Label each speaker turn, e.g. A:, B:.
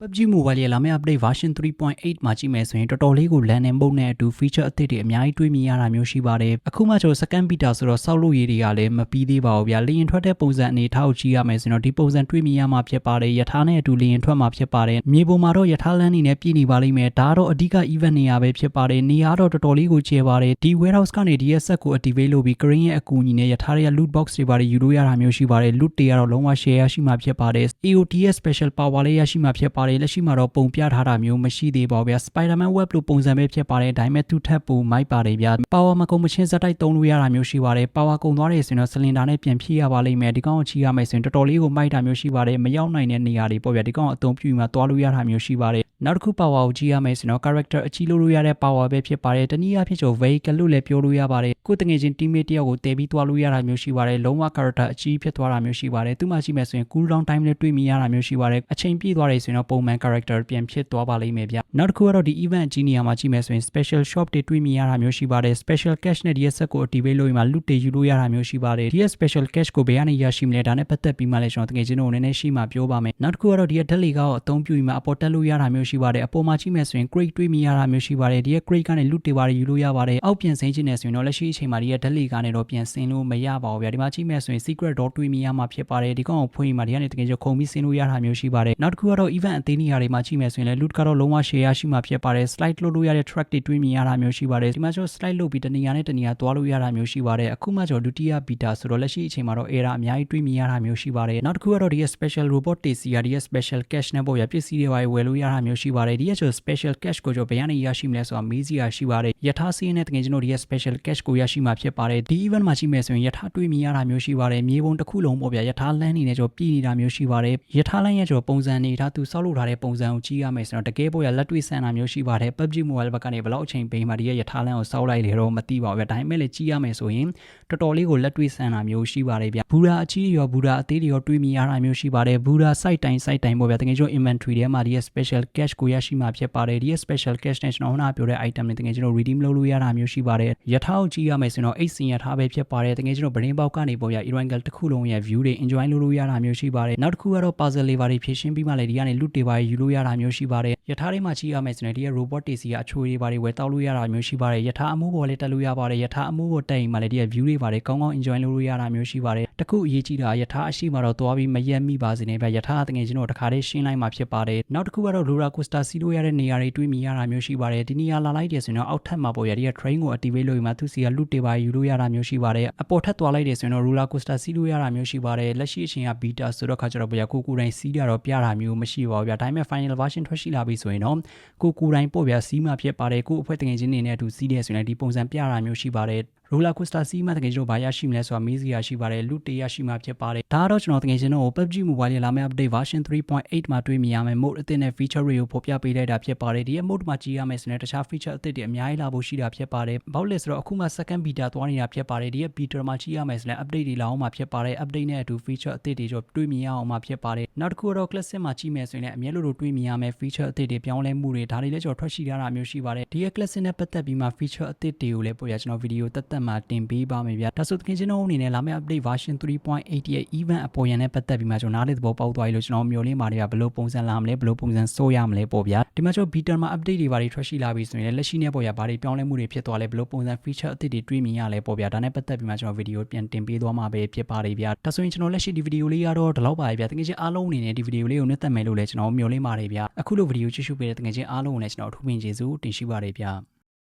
A: PUBG Mobile ရဲ့လာမယ့် update version 3.8မှာကြည့်မယ်ဆိုရင်တော်တော်လေးကို LAN နဲ့ mode နဲ့အတူ feature အသစ်တွေအများကြီးတွေ့မြင်ရတာမျိုးရှိပါတယ်အခုမှကျွန်တော် second beta ဆိုတော့စောက်လို့ရည်တွေကလည်းမပြီးသေးပါဘူးဗျာလေရင်ထွက်တဲ့ပုံစံအနေထားကိုကြည့်ရမယ်ဆိုရင်တော့ဒီပုံစံတွေ့မြင်ရမှာဖြစ်ပါတယ်ယထာနဲ့အတူလေရင်ထွက်မှာဖြစ်ပါတယ်မြေပေါ်မှာတော့ယထာလန်းနေနဲ့ပြည်နေပါလိမ့်မယ်ဒါကတော့အဓိက event နေရာပဲဖြစ်ပါတယ်နေရာတော့တော်တော်လေးကိုကျယ်ပါတယ်ဒီ warehouse ကနေဒီရဲ့ set ကို activate လုပ်ပြီး green ရဲ့အကူအညီနဲ့ယထာရဲ့ loot box တွေပါတယ်ယူလို့ရတာမျိုးရှိပါတယ် loot တွေကတော့လုံးဝ share ရရှိမှာဖြစ်ပါတယ် AOT ရဲ့ special power လေးရရှိမှာဖြစ်ပါတယ်လက်ရှိမှာတော့ပုံပြထားတာမျိုးမရှိသေးပါဘူးဗျာ Spider-Man web လို့ပုံစံပဲဖြစ်ပါတယ်ဒါပေမဲ့သူ့ထက်ပိုမိုက်ပါတယ်ဗျာ power မကုန်မချင်းစက်တိုက်သုံးလို့ရတာမျိုးရှိပါတယ် power ကုန်သွားတယ်ဆိုရင်တော့ cylinder နဲ့ပြန်ဖြည့်ရပါလိမ့်မယ်ဒီကောင်ကိုချီရမယ်ဆိုရင်တော်တော်လေးကိုမိုက်တာမျိုးရှိပါတယ်မရောက်နိုင်တဲ့နေရာတွေပေါ့ဗျာဒီကောင်အသုံးပြုပြီးမှသွားလို့ရတာမျိုးရှိပါတယ် နောက်တစ်ခု power ကိုကြည့်ရမယ်ဆိုတော့ character အကြီးလို့လို့ရတဲ့ power ပဲဖြစ်ပါတယ်တနည်းအားဖြင့်ကျွန်တော် vehicle လို့လည်းပြောလို့ရပါတယ်ကိုယ်တငယ်ချင်း teammate တယောက်ကိုတည်ပြီးသွားလို့ရတာမျိုးရှိပါတယ်လုံးဝ character အကြီးဖြစ်သွားတာမျိုးရှိပါတယ်သူမှရှိမယ်ဆိုရင် cool down time လေးတွေ့မိရတာမျိုးရှိပါတယ်အချိန်ပြည့်သွားတယ်ဆိုရင်တော့ပုံမှန် character ပြန်ဖြစ်သွားပါလိမ့်မယ်ဗျနောက်တစ်ခုကတော့ဒီ event အကြီးနေရာမှာကြည့်မယ်ဆိုရင် special shop တွေတွေ့မိရတာမျိုးရှိပါတယ် special cash နဲ့ဒီရဲ့ set ကို activate လုပ်ရင်မှ loot တွေယူလို့ရတာမျိုးရှိပါတယ်ဒီရဲ့ special cash ကိုဘယ်ကနေရရှိမလဲဒါနဲ့ပတ်သက်ပြီးမှလည်းကျွန်တော်တကယ်ချင်းတို့နည်းနည်းရှိမှပြောပါမယ်နောက်တစ်ခုကတော့ဒီရဲ့ daily ကောအသုံးပြုပြီးမှအပေါ်တက်လို့ရတာမျိုးရှိပါတယ်အပေါ်မှာကြည့်မယ်ဆိုရင် crate တွေ့မိရတာမျိုးရှိပါတယ်ဒီရဲ့ crate ကနေ loot တွေပါတယ်ယူလို့ရပါတယ်အောက်ပြန်စိမ့်ချင်နေဆိုရင်တော့လက်ရှိအချိန်မှာဒီရဲ့ daily ကနေတော့ပြန်ဆင်းလို့မရပါဘူးဗျာဒီမှာကြည့်မယ်ဆိုရင် secret door တွေ့မိရမှာဖြစ်ပါတယ်ဒီကောင်ကိုဖွင့်ပြီးမှဒီကနေတကယ်ချင်းခုံပြီးဆင်းလို့ရတာမျိုးရှိပါတယ်နောက်တစ်ခုကတော့ event အသေးနေရာတွေမှာကြည့်မယ်ဆိုရင်လည်း loot ကတော့လုံးဝ share ရရှိမှာဖြစ်ပါတယ် slide လုပ်လို့ရတဲ့ track တွေတွေ့မြင်ရတာမျိုးရှိပါတယ်ဒီမှာကျွန်တော် slide လုပ်ပြီးတနေရာနဲ့တနေရာသွားလို့ရတာမျိုးရှိပါတယ်အခုမှကျွန်တော်ဒုတိယ beta ဆိုတော့လက်ရှိအချိန်မှာတော့ error အများကြီးတွေ့မြင်ရတာမျိုးရှိပါတယ်နောက်တစ်ခုကတော့ဒီရဲ့ special robot တွေစီရဒီရဲ့ special cash နဲ့ပေါ့ရပစ္စည်းတွေပါဝယ်လို့ရတာမျိုးရှိပါတယ်ဒီရဲ့ကျွန်တော် special cash ကိုကျွန်တော်ဘယ်ကနေရရှိမလဲဆိုတာမေးစီရရှိပါတယ်ယထာစီးနဲ့တကယ်ကျွန်တော်ဒီရဲ့ special cash ကိုရရှိမှာဖြစ်ပါတယ်ဒီ event မှာရှိမယ်ဆိုရင်ယထာတွေ့မြင်ရတာမျိုးရှိပါတယ်မြေပုံတစ်ခုလုံးပေါ့ဗျာယထာလန်းနေနဲ့ကျွန်တော်ပြည်နေတာမျိုးရှိပါတယ်ယထာလန်းရဲ့ကျွန်တော်ပုံစံနေတာသူစောက်လုပ်ထားတဲ့ပုံစံကိုကြည့်ရမယ်ဆိုတော့တကယ်ပေါ့ရလက်တွေ့ဆန်တာမျိုးရှိပါတယ် PUBG Mobile ဘက်ကနေဘယ်လောက်အချိန်ပေးမှဒီရဲ့ယထာလန်းကိုစောက်လိုက်လေတော့မသိပါဘူးဗျာဒါပေမဲ့လည်းကြည့်ရမယ်ဆိုရင်တော်တော်လေးကိုလက်တွေ့ဆန်တာမျိုးရှိပါတယ်ဗျာဘူရာအကြီးရောဘူရာအသေးတွေရောတွေးမြင်ရတာမျိုးရှိပါတယ်ဘူရာ site တိုင်း site တိုင်းပေါ့ဗျာတကယ်ကျွန်တော် inventory ထဲမှာဒီရဲ့ special cash ကိုရရှိမှာဖြစ်ပါတယ်ဒီရဲ့ special cash နဲ့ကျွန်တော်ဟိုနာပြောတဲ့ item တွေတကယ်ကျွန်တော် redeem လုပ်လို့ရတာမျိုးရှိပါတယ်ယထာကိုကြည့်ရမယ်ဆိုတော့အိတ်စင်ယထာပဲဖြစ်ပါတယ်တကယ်ကျွန်တော်ဗရင်ပေါက်ကနေပေါ့ဗျာ Irangal တစ်ခုလုံးရဲ့ view တွေ enjoy လုပ်လို့ရတာမျိုးရှိပါတယ်နောက်တစ်ခုကတော့ puzzle lever တွေဖြည့်ရှင်းပြီးမှလည်းဒီကနေ loot တွေပါယူလို့ရတာမျိုးရှိပါတယ်ယထာတွေမှာကြည့်ရမယ်ဆိုရင်ဒီရဲ့ robot တွေစီကအချိုတွေပါတွေဝယ်တောက်လို့ရတာမျိုးရှိပါတယ်ယထာအမှုပေါ်လေးတက်လို့ရပါတယ်ယထာအမှုပေါ်တက်ရင်မှလည်းဒီရဲ့ view တွေပါတွေကောင်းကောင်း enjoy လုပ်လို့ရတာမျိုးရှိပါတယ်တခုအရေးကြီးတာယထာအရှိမှတော့သွားပြီးမရက်မိပါစေနဲ့ဗျယထာတကယ်ကျွန်တော်တခါလေးရှင်းလိုက်မှဖြစ်ပါတယ်နောက်တစ်ခုကတော့ roller coaster စီးလို့ရတဲ့နေရာတွေတွေ့မြင်ရတာမျိုးရှိပါတယ်ဒီနေရာလာလိုက်တယ်ဆိုရင်တော့အောက်ထပ်မှာပေါ်ရဒီရဲ့ train ကို activate လုပ်ပြီးမှသူစီက loot တွေပါယူလို့ရတာမျိုးရှိပါတယ်အပေါ်ထပ်သွားလိုက်တယ်ဆိုရင်တော့ roller coaster စီးလို့ရတာမျိုးရှိပါတယ်လက်ရှိအချိန်က beta ဆိုတော့ခါကျတော့ဗျာကိုကိုတိုင်းစီးရတော့ပြတာမျိုးမရှိပါဘူးဗျာဒါပေမဲ့ final version ထွက်ရှိလာပြီဆိုရင်တော့ကိုကိုတိုင်းပို့ဗျာစီးမှဖြစ်ပါတယ်ကိုအဖွဲ့တငယ်ချင်းတွေနဲ့အတူစီးတယ်ဆိုရင်ဒီပုံစံပြတာမျိုးရှိပါတယ် roller coaster စီးမှတကယ်ကျွန်တော်ဘာရရှိမလဲဆိုတာမေးစီရရှိပါတယ်လူတေးရရှိမှဖြစ်ပါတယ်ဒါကတော့ကျွန်တော်တကယ်ကျွန်တော် PUBG Mobile ရဲ့လာမယ့် update version 3.8မှာတွေ့မြင်ရမယ် mode အသစ်နဲ့ feature တွေကိုဖော်ပြပေးလိုက်တာဖြစ်ပါတယ်ဒီရဲ့ mode မှာကြည့်ရမယ်ဆိုရင်တခြား feature အသစ်တွေအများကြီးလာဖို့ရှိတာဖြစ်ပါတယ်ဘာလို့လဲဆိုတော့အခုမှ second beta သွားနေတာဖြစ်ပါတယ်ဒီရဲ့ beta မှာကြည့်ရမယ်ဆိုရင် update တွေလာအောင်မှာဖြစ်ပါတယ် update နဲ့အတူ feature အသစ်တွေကျွန်တော်တွေ့မြင်ရအောင်မှာဖြစ်ပါတယ်နောက်တစ်ခုကတော့ classic မှာကြည့်မယ်ဆိုရင်လည်းအများလို့လို့တွေ့မြင်ရမယ် feature အသစ်တွေပြောင်းလဲမှုတွေဒါတွေလည်းကျွန်တော်ထွက်ရှိထားတာမျိုးရှိပါတယ်ဒီရဲ့ classic နဲ့ပတ်သက်ပြီးမှ feature အသစ်တွေကိုလည်းပို့ရကျွန်တော် video တက်တက်မှာတင်ပေးပါမယ်ဗျာဒါဆိုသခင်ချင်းတို့အနေနဲ့လာမယ့် update version 3.8ရဲ့ event အပေါ်ရန်နဲ့ပတ်သက်ပြီးမှကျွန်တော်နားလေသဘောပေါက်သွားပြီလို့ကျွန်တော်မျှော်လင့်ပါတယ်ဗျာဘယ်လိုပုံစံလာမလဲဘယ်လိုပုံစံစိုးရမလဲပေါ့ဗျာဒီမှာကျွန်တော် beta မှာ update တွေဘာတွေထွက်ရှိလာပြီဆိုရင်လက်ရှိနဲ့ပေါ့ဗျာဘာတွေပြောင်းလဲမှုတွေဖြစ်သွားလဲဘယ်လိုပုံစံ feature အသစ်တွေတွေ့မြင်ရလဲပေါ့ဗျာဒါနဲ့ပတ်သက်ပြီးမှကျွန်တော် video ပြန်တင်ပေးသွားမှာပဲဖြစ်ပါတယ်ဗျာဒါဆိုရင်ကျွန်တော်လက်ရှိဒီ video လေးကတော့ဒီလောက်ပါပဲဗျာတကယ်ချင်းအားလုံးအနေနဲ့ဒီ video လေးကိုနှစ်သက်မယ်လို့လည်းကျွန်တော်မျှော်လင့်ပါတယ်ဗျာအခုလို video ကြည့်ရှုပေးတဲ့တကယ်ချင်းအားလုံးကိုလည်းကျွန်တော်အထူးပင်ကျေးဇူးတင်ရှိပါတယ်ဗျာ